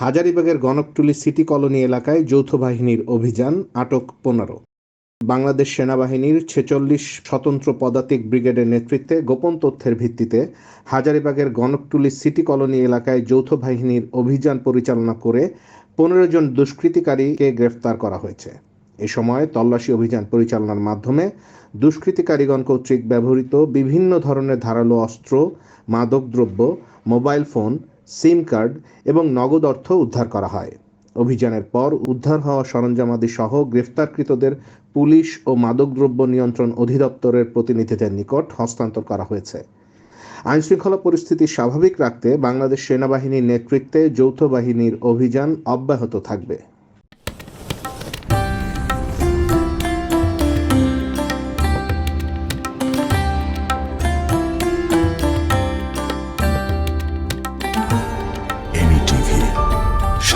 হাজারিবাগের Ganaktuli city colony এলাকায় যৌথ বাহিনীর অভিযান, আটক পনেরো। বাংলাদেশ সেনাবাহিনীর ছেচল্লিশ স্বতন্ত্র পদাতিক ব্রিগেডের নেতৃত্বে গোপন তথ্যের ভিত্তিতে হাজারিবাগের গণকটুলি সিটি কলোনি এলাকায় যৌথ বাহিনীর অভিযান পরিচালনা করে পনেরো জন দুষ্কৃতিকারীকে গ্রেফতার করা হয়েছে। এ সময় তল্লাশি অভিযান পরিচালনার মাধ্যমে দুষ্কৃতিকারীগণ কর্তৃক ব্যবহৃত বিভিন্ন ধরনের ধারালো অস্ত্র, মাদকদ্রব্য, মোবাইল ফোন সিম কার্ড এবং নগদ অর্থ উদ্ধার করা হয়। অভিযানের পর উদ্ধার হওয়া সরঞ্জামাদি সহ গ্রেফতারকৃতদের পুলিশ ও মাদকদ্রব্য নিয়ন্ত্রণ অধিদপ্তরের প্রতিনিধিদের নিকট হস্তান্তর করা হয়েছে। আইনশৃঙ্খলা পরিস্থিতি স্বাভাবিক রাখতে বাংলাদেশ সেনাবাহিনীর নেতৃত্বে যৌথ বাহিনীর অভিযান অব্যাহত থাকবে।